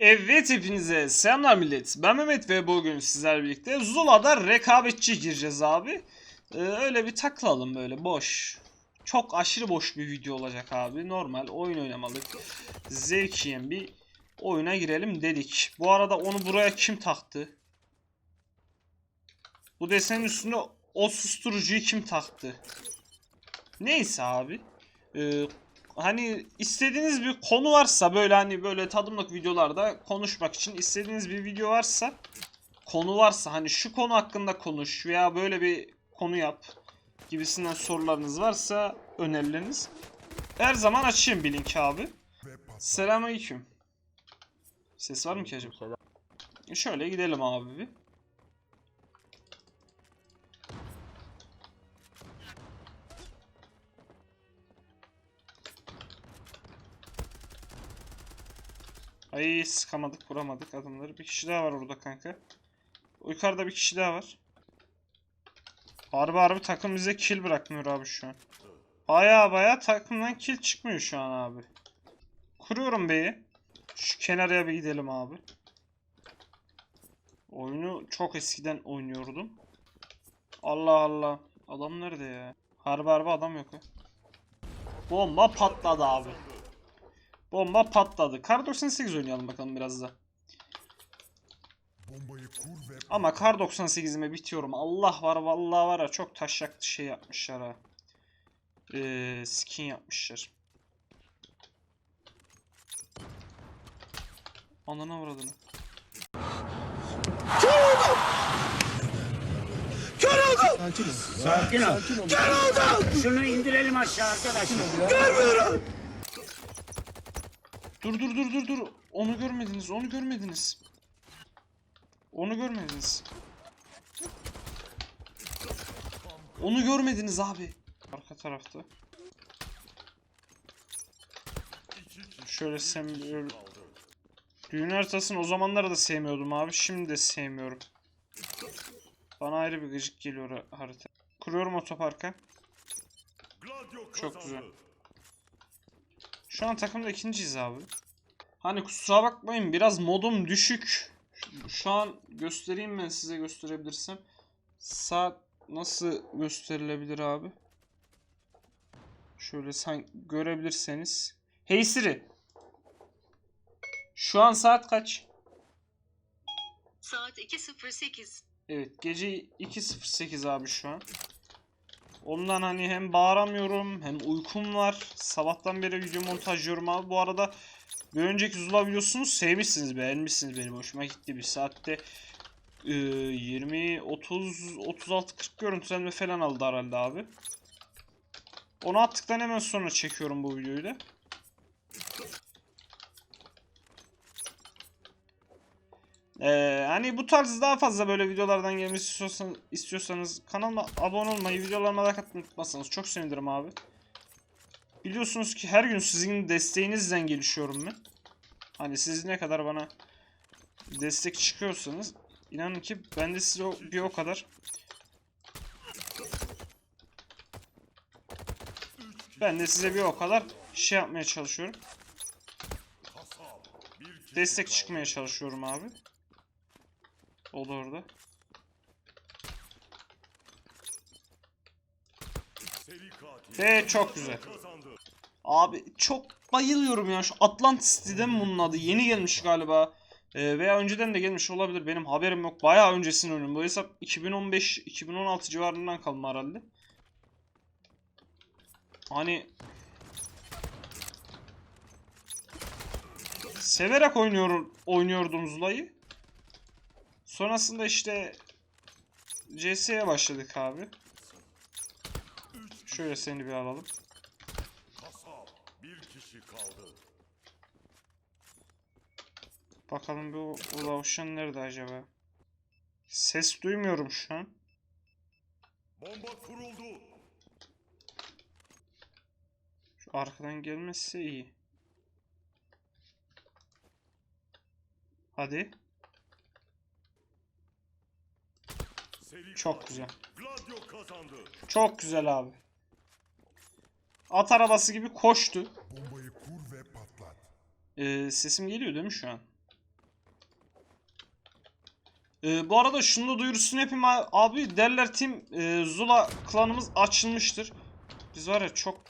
Evet hepinize selamlar millet. Ben Mehmet ve bugün sizlerle birlikte Zula'da rekabetçi gireceğiz abi. Ee, öyle bir takılalım böyle boş. Çok aşırı boş bir video olacak abi. Normal oyun oynamalık. Zevk yiyen bir oyuna girelim dedik. Bu arada onu buraya kim taktı? Bu desenin üstüne o susturucuyu kim taktı? Neyse abi. Ee, hani istediğiniz bir konu varsa böyle hani böyle tadımlık videolarda konuşmak için istediğiniz bir video varsa konu varsa hani şu konu hakkında konuş veya böyle bir konu yap gibisinden sorularınız varsa önerileriniz her zaman açayım bir link abi. Selamünaleyküm. Ses var mı ki acaba? Şöyle gidelim abi bir. Ay sıkamadık vuramadık adamları. Bir kişi daha var orada kanka. Yukarıda bir kişi daha var. Harbi harbi takım bize kill bırakmıyor abi şu an. Baya baya takımdan kill çıkmıyor şu an abi. Kuruyorum B'yi. Şu kenarıya bir gidelim abi. Oyunu çok eskiden oynuyordum. Allah Allah. Adam nerede ya? Harbi harbi adam yok ha. Bomba patladı abi. Bomba patladı. Kar 98 oynayalım bakalım biraz da. Bombayı kur ve Ama Kar 98'ime bitiyorum. Allah var vallahi var ya çok taşak şey yapmışlar ha. Ee, skin yapmışlar. Anana uğradığını. Sakin ol. Şunu indirelim aşağı arkadaşlar. Dur dur dur dur dur. Onu görmediniz, onu görmediniz. Onu görmediniz. Onu görmediniz abi. Arka tarafta. Şöyle sevmiyorum. Düğün haritasını o zamanlar da sevmiyordum abi. Şimdi de sevmiyorum. Bana ayrı bir gıcık geliyor ha- harita. Kuruyorum otoparka. Çok güzel. Şu an takımda ikinciyiz abi. Hani kusura bakmayın biraz modum düşük. Şu- an göstereyim ben size gösterebilirsem. Saat nasıl gösterilebilir abi? Şöyle sen görebilirseniz. Hey Siri. Şu an saat kaç? Saat 2.08. Evet gece 2.08 abi şu an. Ondan hani hem bağıramıyorum hem uykum var. Sabahtan beri video montajlıyorum abi. Bu arada bir önceki Zula videosunu sevmişsiniz, beğenmişsiniz benim. Hoşuma gitti. Bir saatte e, 20, 30, 36, 40 görüntülenme falan aldı herhalde abi. Onu attıktan hemen sonra çekiyorum bu videoyu da. Ee, hani bu tarz daha fazla böyle videolardan gelmesi istiyorsanız, istiyorsanız kanalıma abone olmayı, videolarıma like atmayı unutmazsanız çok sevinirim abi. Biliyorsunuz ki her gün sizin desteğinizden gelişiyorum ben. Hani siz ne kadar bana destek çıkıyorsanız inanın ki ben de size bir o kadar ben de size bir o kadar şey yapmaya çalışıyorum. Destek çıkmaya çalışıyorum abi. O da orada. Ve çok güzel. Abi çok bayılıyorum ya şu Atlantis City'de mi bunun adı? Yeni gelmiş galiba. Ee, veya önceden de gelmiş olabilir. Benim haberim yok. Bayağı öncesinin oyunu. Bu hesap 2015-2016 civarından kalma herhalde. Hani severek oynuyor, oynuyordum Zula'yı. Sonrasında işte CS'ye başladık abi. Şöyle seni bir alalım. bir kişi kaldı. Bakalım bu Lavuşan nerede acaba? Ses duymuyorum şu an. Bomba kuruldu. Şu arkadan gelmezse iyi. Hadi. Çok güzel. Çok güzel abi. At arabası gibi koştu. Kur ve patlat. Ee, sesim geliyor değil mi şu an? Ee, bu arada şunu da duyurusunu yapayım abi. Derler Team e, Zula klanımız açılmıştır. Biz var ya çok...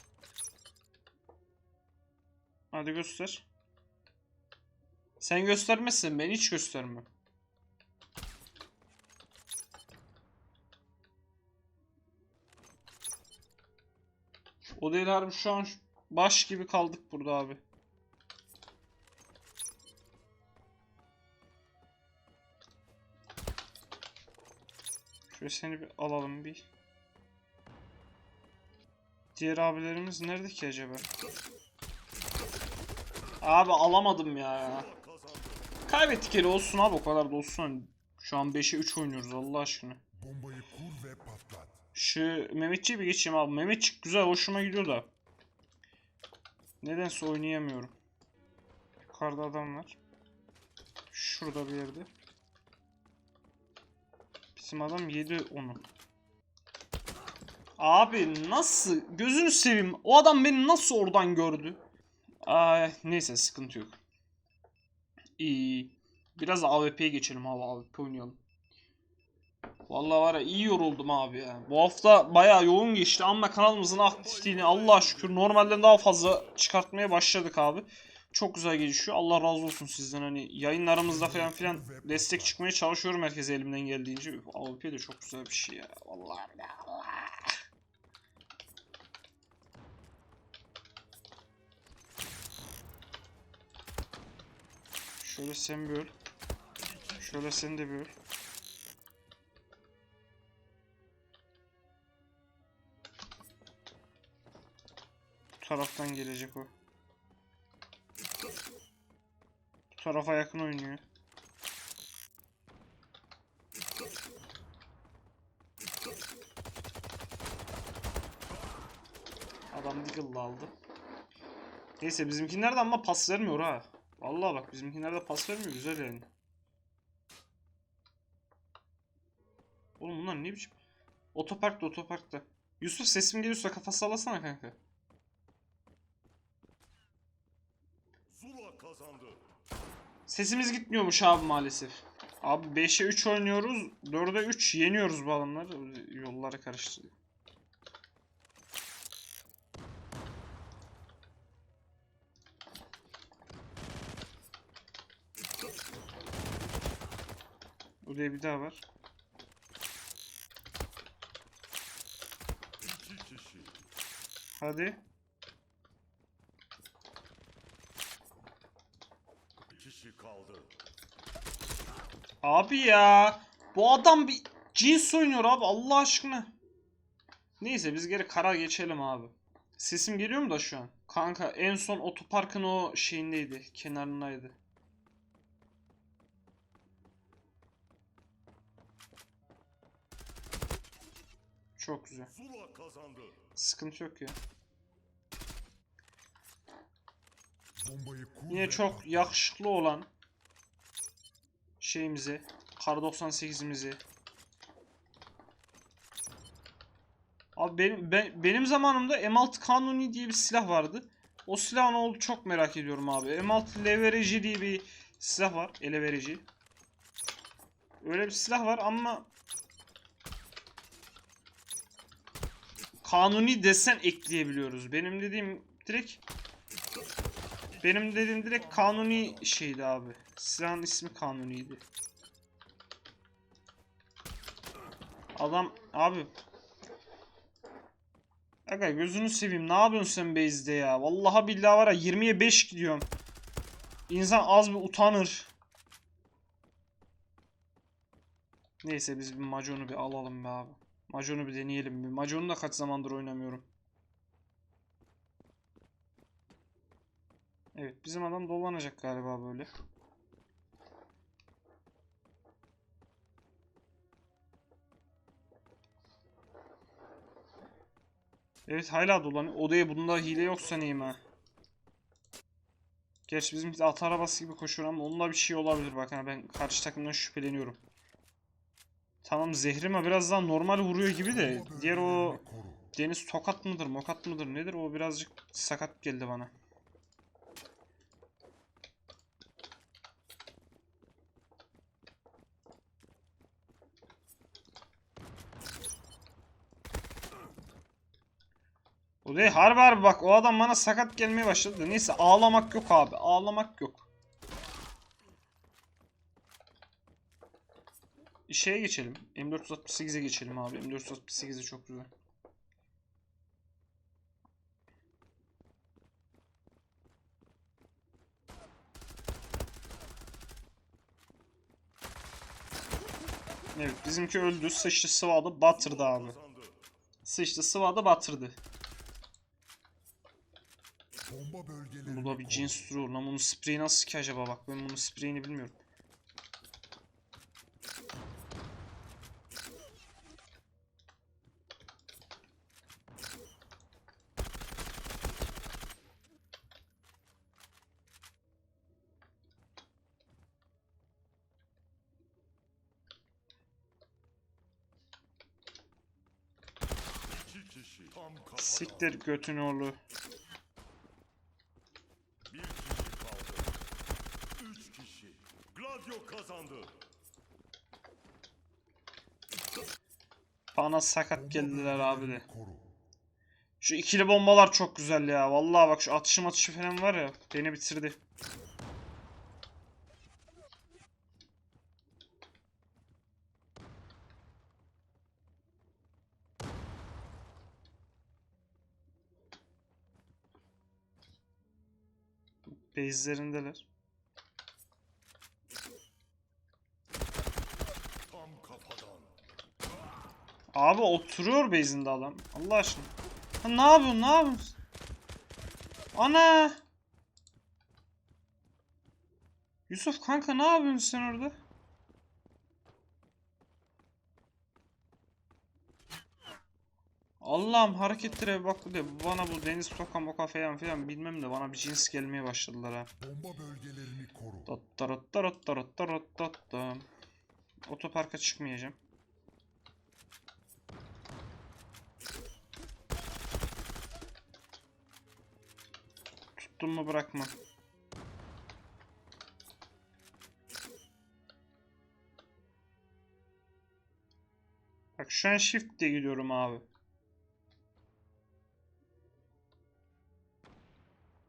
Hadi göster. Sen göstermezsin ben hiç göstermem. O değil harbi şu an baş gibi kaldık burada abi. Şöyle seni bir alalım bir. Diğer abilerimiz nerede ki acaba? Abi alamadım ya. Kaybettik eli olsun abi o kadar da olsun. Şu an 5'e 3 oynuyoruz Allah aşkına. Bombayı kur ve patlat. Şu Mehmetçi'ye bir geçeyim abi. Mehmetçik güzel hoşuma gidiyor da. Nedense oynayamıyorum. Yukarıda adam var. Şurada bir yerde. Bizim adam yedi onu. Abi nasıl? Gözünü seveyim. O adam beni nasıl oradan gördü? Ay, neyse sıkıntı yok. İyi. Biraz AWP'ye geçelim abi. AWP oynayalım. Vallahi var ya iyi yoruldum abi ya. Bu hafta bayağı yoğun geçti ama kanalımızın aktifliğini Allah'a şükür normalden daha fazla çıkartmaya başladık abi. Çok güzel gelişiyor. Allah razı olsun sizden hani yayınlarımızda falan filan destek çıkmaya çalışıyorum herkese elimden geldiğince. AWP de çok güzel bir şey ya. Vallahi Allah. Şöyle sen bir. Şöyle sen de bir. Taraftan gelecek o. Bu tarafa yakın oynuyor. Adam Deagle'la aldı. Neyse bizimkiler de ama pas vermiyor ha. Vallahi bak bizimkiler de pas vermiyor güzel yani. Oğlum bunlar ne biçim? Otoparkta otoparkta. Yusuf sesim geliyorsa kafa sallasana kanka. Zula kazandı. Sesimiz gitmiyormuş abi maalesef. Abi 5'e 3 oynuyoruz. 4'e 3 yeniyoruz bu adamları. Yolları karıştırdı. Buraya bir daha var. Hadi. Bir kişi kaldı. Abi ya. Bu adam bir cins oynuyor abi Allah aşkına. Neyse biz geri kara geçelim abi. Sesim geliyor mu da şu an? Kanka en son otoparkın o şeyindeydi. Kenarındaydı. Çok güzel. Sıkıntı yok ya. Yine çok yakışıklı olan şeyimizi, Kar 98'imizi. Abi benim ben, benim zamanımda M6 Kanuni diye bir silah vardı. O silah ne oldu çok merak ediyorum abi. M6 levereci diye bir silah var, ele verici. Öyle bir silah var ama Kanuni desen ekleyebiliyoruz. Benim dediğim direkt benim dediğim direkt kanuni şeydi abi. Silahın ismi kanuniydi. Adam abi. Aga gözünü seveyim. Ne yapıyorsun sen base'de ya? Vallahi billahi var ya 20'ye 5 gidiyorum. İnsan az bir utanır. Neyse biz bir Macon'u bir alalım be abi. Macon'u bir deneyelim bir. Macon'u da kaç zamandır oynamıyorum. Evet bizim adam dolanacak galiba böyle. Evet hala dolanıyor. Odaya bunda hile yoksa neyim ha. Gerçi bizim at arabası gibi koşuyor ama onunla bir şey olabilir bak ha ben karşı takımdan şüpheleniyorum. Tamam Zehrima biraz daha normal vuruyor gibi de diğer o. Deniz tokat mıdır mokat mıdır nedir o birazcık sakat geldi bana. O değil harbi harbi bak o adam bana sakat gelmeye başladı. Neyse ağlamak yok abi. Ağlamak yok. Şeye geçelim. M468'e geçelim abi. M468'e çok güzel. Evet bizimki öldü. Sıçtı sıvadı batırdı abi. Sıçtı sıvadı batırdı. Bomba bölgelerini Bu da bir cins türü lan bunun spreyi nasıl ki acaba bak ben bunun spreyini bilmiyorum. Siktir götün oğlu. Bir kişi kaldı. Üç kişi. Gladio kazandı. Bana sakat geldiler abi de. Şu ikili bombalar çok güzel ya. Vallahi bak şu atışım atışı falan var ya. Beni bitirdi. Base'lerindeler. Abi oturuyor base'inde adam. Allah aşkına. Ha, ne yapıyorsun? Ne yapıyorsun? Ana! Yusuf kanka ne yapıyorsun sen orada? Allah'ım hareketlere bak de bana bu deniz toka moka falan filan bilmem de bana bir cins gelmeye başladılar ha. Bomba bölgelerini koru. Otoparka çıkmayacağım. Tuttum mu bırakma. Bak şu an shift diye gidiyorum abi.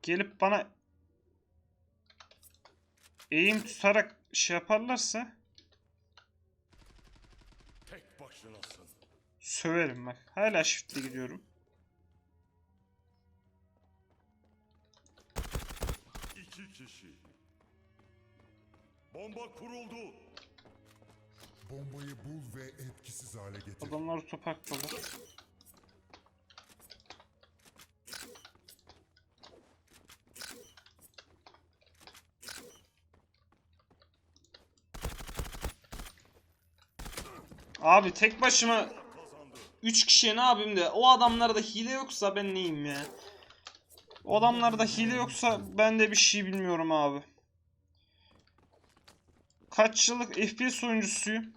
Gelip bana eğim tutarak şey yaparlarsa Tek başınasın. söverim bak. Hala shift'le gidiyorum. Bomba kuruldu. Bombayı bul ve etkisiz hale getir. Adamlar otoparktalar. Abi tek başıma Kazandı. 3 kişiye ne yapayım de o adamlarda hile yoksa ben neyim ya? O adamlarda hile yoksa ben de bir şey bilmiyorum abi. Kaç yıllık FPS oyuncusuyum.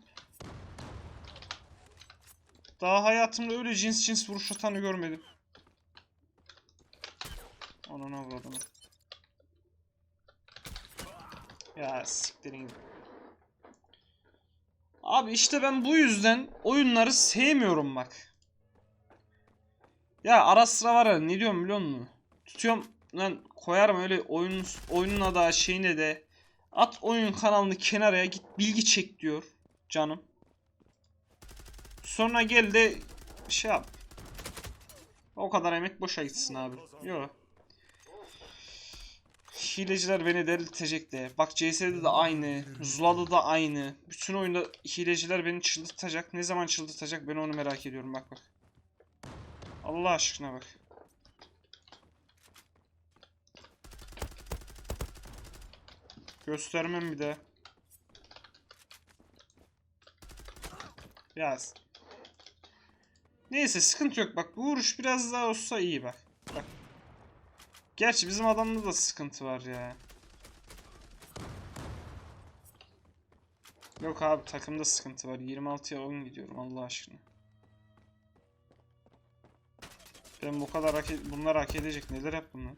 Daha hayatımda öyle cins cins vuruş atanı görmedim. Anana avradım. Ya siktirin. Abi işte ben bu yüzden oyunları sevmiyorum bak. Ya ara sıra var ya ne diyorum biliyor musun? Tutuyorum lan koyarım öyle oyunun oyununa da şeyine de at oyun kanalını kenara git bilgi çek diyor canım. Sonra gel de şey yap. O kadar emek boşa gitsin abi. Yok. Hileciler beni delirtecek de. Bak CS'de de aynı. Zula'da da aynı. Bütün oyunda hileciler beni çıldırtacak. Ne zaman çıldırtacak ben onu merak ediyorum. Bak bak. Allah aşkına bak. Göstermem bir de. Yaz. Neyse sıkıntı yok bak. Bu vuruş biraz daha olsa iyi bak. Bak. Gerçi bizim adamda da sıkıntı var ya. Yok abi takımda sıkıntı var. 26'ya 10 gidiyorum Allah aşkına. Ben bu kadar hak bunlar hak edecek neler yap bunlar?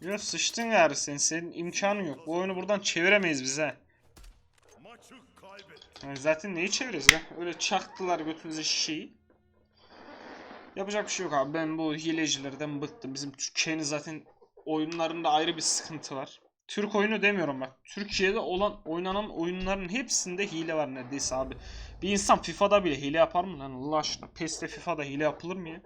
Yok sıçtın gari sen. Senin imkanın yok. Bu oyunu buradan çeviremeyiz biz he. Yani zaten neyi çevireceğiz be? Öyle çaktılar götünüze şişeyi. Yapacak bir şey yok abi. Ben bu hilecilerden bıktım. Bizim Türkiye'nin zaten oyunlarında ayrı bir sıkıntı var. Türk oyunu demiyorum bak. Türkiye'de olan oynanan oyunların hepsinde hile var neredeyse abi. Bir insan FIFA'da bile hile yapar mı lan Allah aşkına? PES'te FIFA'da hile yapılır mı ya?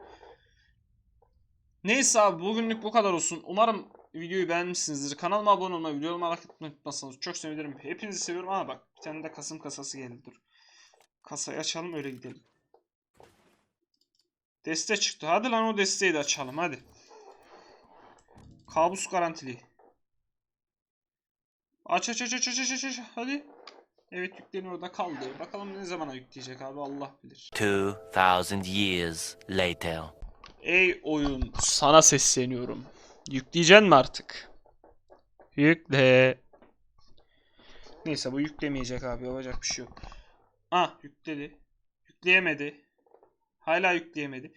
Neyse abi bugünlük bu kadar olsun. Umarım videoyu beğenmişsinizdir. Kanalıma abone olmayı, videolarıma like atmayı unutmazsanız çok sevinirim. Hepinizi seviyorum ama bak bir tane de Kasım kasası geldi dur. Kasayı açalım öyle gidelim. Deste çıktı. Hadi lan o desteği de açalım hadi. Kabus garantili. Aç aç aç aç aç aç aç hadi. Evet yükleniyor orada kaldı. Bakalım ne zamana yükleyecek abi Allah bilir. 2,000 years later. Ey oyun sana sesleniyorum. Yükleyeceksin mi artık? Yükle. Neyse bu yüklemeyecek abi yapacak bir şey yok. Ah yükledi. Yükleyemedi. Hala yükleyemedi.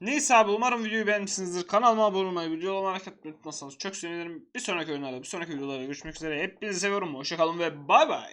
Neyse abi umarım videoyu beğenmişsinizdir. Kanalıma abone olmayı, like atmayı unutmazsanız çok sevinirim. Bir sonraki oyunlarda, bir sonraki videolarda görüşmek üzere. Hepinizi seviyorum. Hoşçakalın ve bay bay.